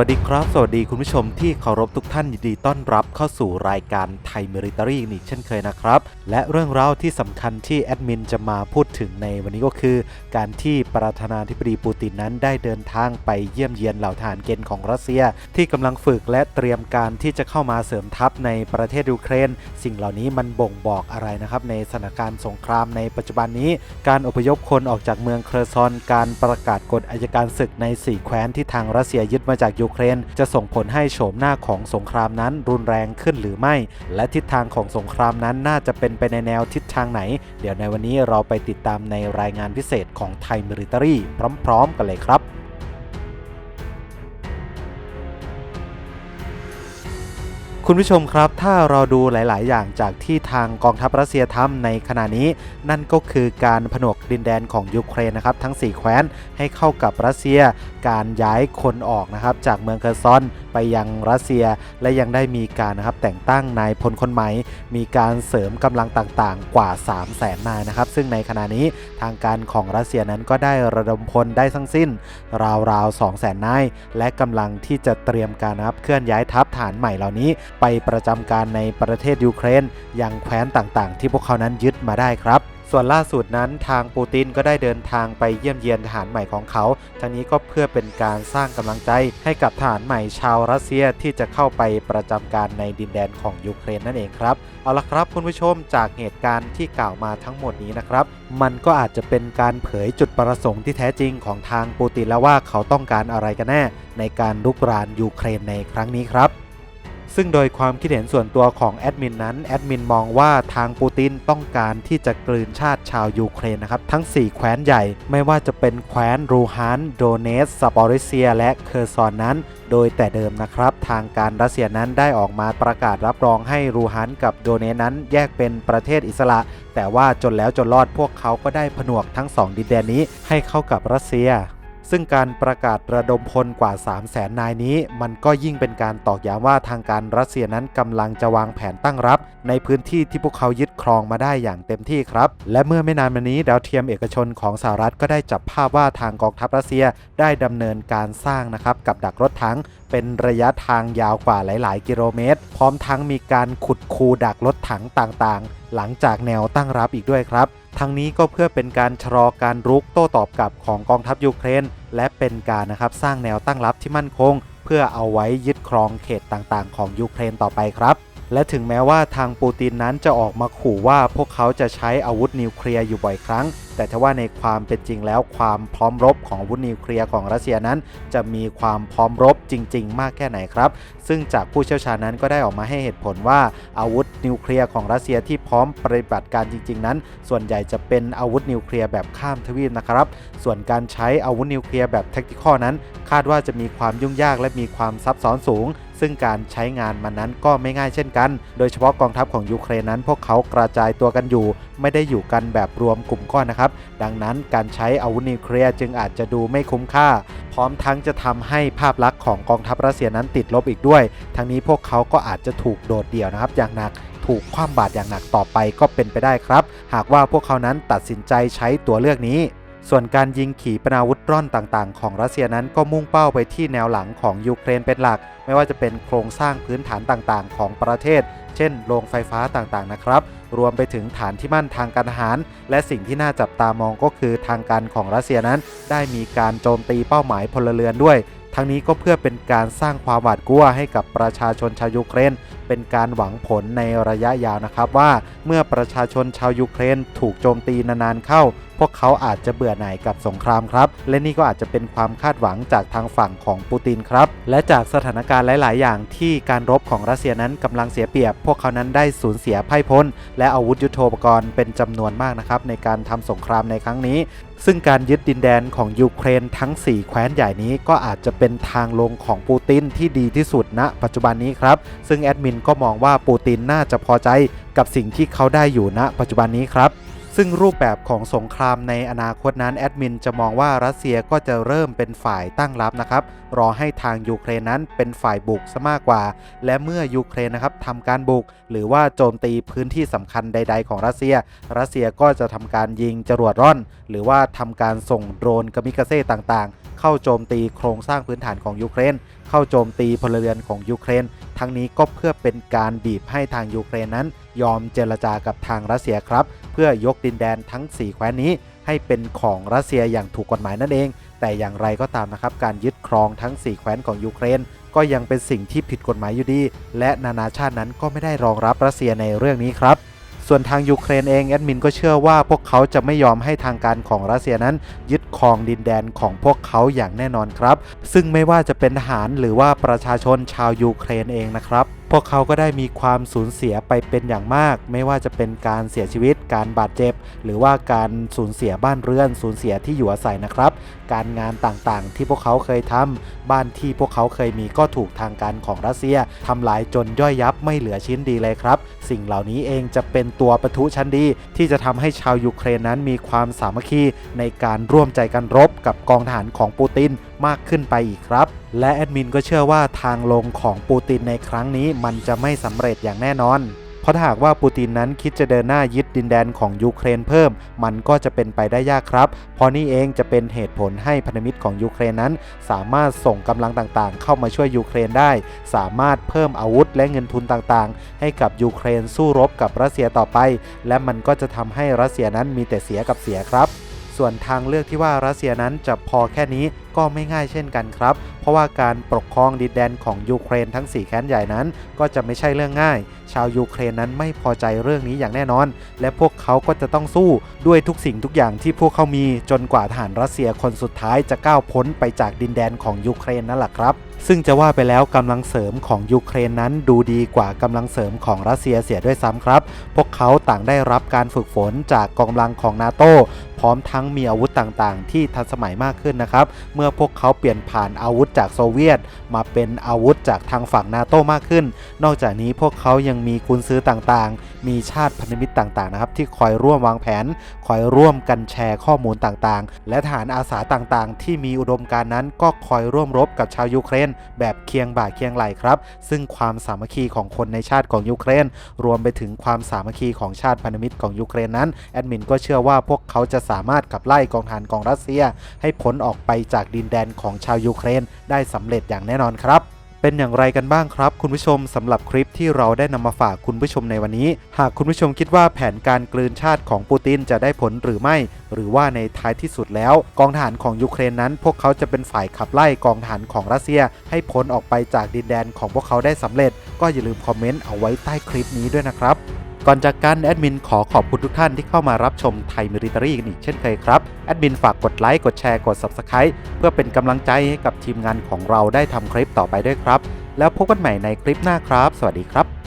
สวัสดีครับ สวัสดีคุณผู้ชมที่เคารพทุกท่านยินดีต้อนรับเข้าสู่รายการไทยมิริตารีอีกเช่นเคยนะครับ และเรื่องราวที่สำคัญที่แอดมินจะมาพูดถึงในวันนี้ก็คือ การที่ประธานาธิบดีปูตินนั้นได้เดินทางไปเยี่ยมเยียนเหล่าทหารเกณฑ์ของรัสเซีย ที่กำลังฝึกและเตรียมการที่จะเข้ามาเสริมทัพในประเทศยูเครน สิ่งเหล่านี้มันบ่งบอกอะไรนะครับในสถานการณ์สงครามในปัจจุบันนี้ การอพยพคนออกจากเมืองเครซอน การประกาศกฎอัยการศึกในสี่แคว้นที่ทางรัสเซียยึดมาจากยูเครน จะส่งผลให้โฉมหน้าของสงครามนั้นรุนแรงขึ้นหรือไม่ และทิศทางของสงครามนั้นน่าจะเป็นไปในแนวทิศทางไหน เดี๋ยวในวันนี้เราไปติดตามในรายงานพิเศษของไทยมิริตอรีพร้อม ๆ กันเลยครับ คุณผู้ชมครับ ถ้าเราดูหลาย ๆ อย่างจากที่ทางกองทัพรัสเซียทำในขณะนี้ นั่นก็คือการผนวกดินแดนของยูเครนนะครับ ทั้ง 4 แคว้นให้เข้ากับรัสเซีย การย้ายคนออกนะครับ จากเมืองเคอร์ซอนไปยังรัสเซีย และยังได้มีการนะครับแต่งตั้งนายพลคนใหม่ มีการเสริมกำลังต่าง ๆ กว่า 3 0 0แสนนายนะครับ ซึ่งในขณะนี้ทางการของรัสเซียนั้นก็ได้ระดมพลได้ทั้งสิ้น ราว ๆ 2 0 0แสนนาย และกำลังที่จะเตรียมการนะครับเคลื่อนย้ายทัพฐานใหม่เหล่านี้ไปประจำการในประเทศยูเครนยังแคว้นต่างๆ ที่พวกเขานั้นยึดมาได้ครับส่วนล่าสุดนั้นทางปูตินก็ได้เดินทางไปเยี่ยมเยียนทหารใหม่ของเขา ทั้งนี้ก็เพื่อเป็นการสร้างกำลังใจให้กับทหารใหม่ชาวรัสเซียที่จะเข้าไปประจำการในดินแดนของยูเครนนั่นเองครับ เอาละครับคุณผู้ชมจากเหตุการณ์ที่กล่าวมาทั้งหมดนี้นะครับ มันก็อาจจะเป็นการเผยจุดประสงค์ที่แท้จริงของทางปูตินแล้วว่าเขาต้องการอะไรกันแน่ ในการลุกรานยูเครนในครั้งนี้ครับ ซึ่งโดยความคิดเห็นส่วนตัวของแอดมินนั้นแอดมินมองว่าทางปูตินต้องการที่จะกลืนชาติชาวยูเครนนะครับทั้ง 4 แคว้นใหญ่ไม่ว่าจะเป็นแคว้นรูฮานโดเนสซาปอริเซีย และเคอร์ซอนนั้น โดยแต่เดิมนะครับ ทางการรัสเซียนั้นได้ออกมาประกาศรับรองให้รูฮานกับโดเนสนั้นแยกเป็นประเทศอิสระ แต่ว่าจนแล้วจนรอดพวกเขาก็ได้ผนวกทั้ง 2 ดินแดนนี้ให้เข้ากับรัสเซีย ซึ่งการประกาศระดมพลกว่า 3 0 0แสนนายนี้ มันก็ยิ่งเป็นการตอกย้ำว่าทางการรัสเซียนั้นกำลังจะวางแผนตั้งรับ ในพื้นที่ที่พวกเขายึดครองมาได้อย่างเต็มที่ครับ และเมื่อไม่นานมานี้ดาวเทียมเอกชนของสหรัฐก็ได้จับภาพว่าทางกองทัพรัสเซียได้ดำเนินการสร้างนะครับกับดักรถถัง เป็นระยะทางยาวกว่าหลาย ๆ กิโลเมตร พร้อมทั้งมีการขุดคูดักรถถังต่างๆ หลังจากแนวตั้งรับอีกด้วยครับ ทั้งนี้ก็เพื่อเป็นการชะลอการรุกโต้ตอบกลับของกองทัพยูเครน และเป็นการนะครับสร้างแนวตั้งรับที่มั่นคง เพื่อเอาไว้ยึดครองเขตต่างๆ ของยูเครนต่อไปครับและถึงแม้ว่าทางปูตินนั้นจะออกมาขู่ว่าพวกเขาจะใช้อาวุธนิวเคลียร์อยู่บ่อยครั้ง แต่ทว่าในความเป็นจริงแล้วความพร้อมรบของอาวุธนิวเคลียร์ของรัสเซียนั้น จะมีความพร้อมรบจริง ๆ มากแค่ไหนครับ ซึ่งจากผู้เชี่ยวชาญนั้นก็ได้ออกมาให้เหตุผลว่าอาวุธนิวเคลียร์ของรัสเซียที่พร้อมปฏิบัติการจริง ๆ นั้น ส่วนใหญ่จะเป็นอาวุธนิวเคลียร์แบบข้ามทวีปนะครับ ส่วนการใช้อาวุธนิวเคลียร์แบบแท็กติคอนั้น คาดว่าจะมีความยุ่งยากและมีความซับซ้อนสูงซึ่งการใช้งานมันนั้นก็ไม่ง่ายเช่นกัน โดยเฉพาะกองทัพของยูเครนนั้น พวกเขากระจายตัวกันอยู่ ไม่ได้อยู่กันแบบรวมกลุ่มก้อนนะครับดังนั้นการใช้อาวุธนิวเคลียร์จึงอาจจะดูไม่คุ้มค่า พร้อมทั้งจะทำให้ภาพลักษณ์ของกองทัพรัสเซียนั้นติดลบอีกด้วย ทั้งนี้พวกเขาก็อาจจะถูกโดดเดี่ยวนะครับอย่างหนักถูกคว่ำบาตรอย่างหนักต่อไปก็เป็นไปได้ครับ หากว่าพวกเขานั้นตัดสินใจใช้ตัวเลือกนี้ ส่วนการยิงขีปนาวุธร่อนต่างๆ ของรัสเซียนั้นก็มุ่งเป้าไปที่แนวหลังของยูเครนเป็นหลัก ไม่ว่าจะเป็นโครงสร้างพื้นฐานต่างๆ ของประเทศ เช่น โรงไฟฟ้าต่างๆนะครับ รวมไปถึงฐานที่มั่นทางการทหาร และสิ่งที่น่าจับตามองก็คือทางการของรัสเซียนั้น ได้มีการโจมตีเป้าหมายพลเรือนด้วย ทั้งนี้ก็เพื่อเป็นการสร้างความหวาดกลัวให้กับประชาชนชาวยูเครน เป็นการหวังผลในระยะยาวนะครับว่าเมื่อประชาชนชาวยูเครนถูกโจมตีนานๆเข้า พวกเขาอาจจะเบื่อหน่ายกับสงครามครับ และนี่ก็อาจจะเป็นความคาดหวังจากทางฝั่งของปูตินครับ และจากสถานการณ์หลาย ๆ อย่างที่การรบของรัสเซียนั้นกำลังเสียเปรียบ พวกเขานั้นได้สูญเสียไพ่พ้น และอาวุธยุโทโธปกรณ์เป็นจำนวนมากนะครับในการทำสงครามในครั้งนี้ ซึ่งการยึดดินแดนของยูเครนทั้ง 4 แคว้นใหญ่นี้ก็อาจจะเป็นทางลงของปูตินที่ดีที่สุดณปัจจุบันนี้ครับ ซึ่งแอดมินก็มองว่าปูตินน่าจะพอใจกับสิ่งที่เขาได้อยู่ณ ปัจจุบันนี้ครับซึ่งรูปแบบของสงครามในอนาคตนั้นแอดมินจะมองว่ารัสเซียก็จะเริ่มเป็นฝ่ายตั้งรับนะครับ รอให้ทางยูเครนนั้นเป็นฝ่ายบุกซะมากกว่า และเมื่อยูเครนนะครับทำการบุก หรือว่าโจมตีพื้นที่สำคัญใด ๆ ของรัสเซีย รัสเซียก็จะทำการยิงจรวดร่อน หรือว่าทำการส่งโดรนกามิกาเซ่ต่างๆ เข้าโจมตีโครงสร้างพื้นฐานของยูเครน เข้าโจมตีพลเรือนของยูเครน ทั้งนี้ก็เพื่อเป็นการบีบให้ทางยูเครนนั้น ยอมเจรจากับทางรัสเซียครับ เพื่อยกดินแดนทั้ง 4 แคว้นนี้ ให้เป็นของรัสเซียอย่างถูกกฎหมายนั่นเอง แต่อย่างไรก็ตามนะครับการยึดครองทั้ง 4 แคว้นของยูเครนก็ยังเป็นสิ่งที่ผิดกฎหมายอยู่ดี และนานาชาตินั้นก็ไม่ได้รองรับรัสเซียในเรื่องนี้ครับ ส่วนทางยูเครนเองแอดมินก็เชื่อว่าพวกเขาจะไม่ยอมให้ทางการของรัสเซียนั้น ยึดครองดินแดนของพวกเขาอย่างแน่นอนครับ ซึ่งไม่ว่าจะเป็นทหารหรือว่าประชาชนชาวยูเครนเองนะครับพวกเขาก็ได้มีความสูญเสียไปเป็นอย่างมาก ไม่ว่าจะเป็นการเสียชีวิต การบาดเจ็บ หรือว่าการสูญเสียบ้านเรือน สูญเสียที่อยู่อาศัยนะครับ การงานต่างๆ ที่พวกเขาเคยทำบ้านที่พวกเขาเคยมีก็ถูกทางการของรัสเซียทำลายจนย่อยยับไม่เหลือชิ้นดีเลยครับ สิ่งเหล่านี้เองจะเป็นตัวปะทุชั้นดี ที่จะทำให้ชาวยูเครนนั้นมีความสามัคคีในการร่วมใจกันรบกับกองทหารของปูติน มากขึ้นไปอีกครับ และแอดมินก็เชื่อว่าทางลงของปูตินในครั้งนี้มันจะไม่สำเร็จอย่างแน่นอน เพราะถ้าหากว่าปูตินนั้นคิดจะเดินหน้ายึดดินแดนของยูเครนเพิ่ม มันก็จะเป็นไปได้ยากครับ เพราะนี่เองจะเป็นเหตุผลให้พันธมิตรของยูเครนนั้น สามารถส่งกำลังต่างๆ เข้ามาช่วยยูเครนได้ สามารถเพิ่มอาวุธและเงินทุนต่างๆ ให้กับยูเครนสู้รบกับรัสเซียต่อไป และมันก็จะทำให้รัสเซียนั้นมีแต่เสียกับเสียครับ ส่วนทางเลือกที่ว่ารัสเซียนั้นจะพอแค่นี้ก็ไม่ง่ายเช่นกันครับ เพราะว่าการปกครองดินแดนของยูเครนทั้ง 4 แค้นใหญ่นั้น ก็จะไม่ใช่เรื่องง่าย ชาวยูเครนนั้นไม่พอใจเรื่องนี้อย่างแน่นอน และพวกเขาก็จะต้องสู้ด้วยทุกสิ่งทุกอย่างที่พวกเขามีจนกว่าทหารรัสเซียคนสุดท้ายจะก้าวพ้นไปจากดินแดนของยูเครนนั่นแหละครับ ซึ่งจะว่าไปแล้วกำลังเสริมของยูเครนนั้นดูดีกว่ากำลังเสริมของรัสเซียเสียด้วยซ้ำครับ พวกเขาต่างได้รับการฝึกฝนจากกองกำลังของนาโตพร้อมทั้งมีอาวุธต่างๆ ที่ทันสมัยมากขึ้นนะครับ เมื่อพวกเขาเปลี่ยนผ่านอาวุธจากโซเวียต มาเป็นอาวุธจากทางฝั่งนาโตมากขึ้น นอกจากนี้พวกเขายังมีกุญซื้อต่างๆมีชาติพันธมิตรต่างๆนะครับที่คอยร่วมวางแผน คอยร่วมกันแชร์ข้อมูลต่างๆ และฐานอาสาต่างๆ ที่มีอุดมการณ์นั้นก็คอยร่วมรบกับชาวยูเครน แบบเคียงบ่าเคียงไหลครับ ซึ่งความสามัคคีของคนในชาติของยูเครน รวมไปถึงความสามัคคีของชาติพันธมิตรของยูเครนนั้นแอดมินก็เชื่อว่าพวกเขาจะสามารถขับไล่กองทหารของรัสเซีย ให้พ้นออกไปจากดินแดนของชาวยูเครนได้สำเร็จอย่างแน่นอนครับ เป็นอย่างไรกันบ้างครับ คุณผู้ชมสำหรับคลิปที่เราได้นำมาฝากคุณผู้ชมในวันนี้ หากคุณผู้ชมคิดว่าแผนการกลืนชาติของปูตินจะได้ผลหรือไม่ หรือว่าในท้ายที่สุดแล้ว กองทหารของยูเครนนั้น พวกเขาจะเป็นฝ่ายขับไล่กองทหารของรัสเซีย ให้พ้นออกไปจากดินแดนของพวกเขาได้สำเร็จ ก็อย่าลืมคอมเมนต์เอาไว้ใต้คลิปนี้ด้วยนะครับ ก่อนจากกันแอดมินขอขอบคุณทุกท่านที่เข้ามารับชมไทยมิริตอรีกันอีกเช่นเคยครับแอดมินฝากกดไลค์กดแชร์กด Subscribe เพื่อเป็นกำลังใจให้กับทีมงานของเราได้ทำคลิปต่อไปด้วยครับ แล้วพบกันใหม่ในคลิปหน้าครับ สวัสดีครับ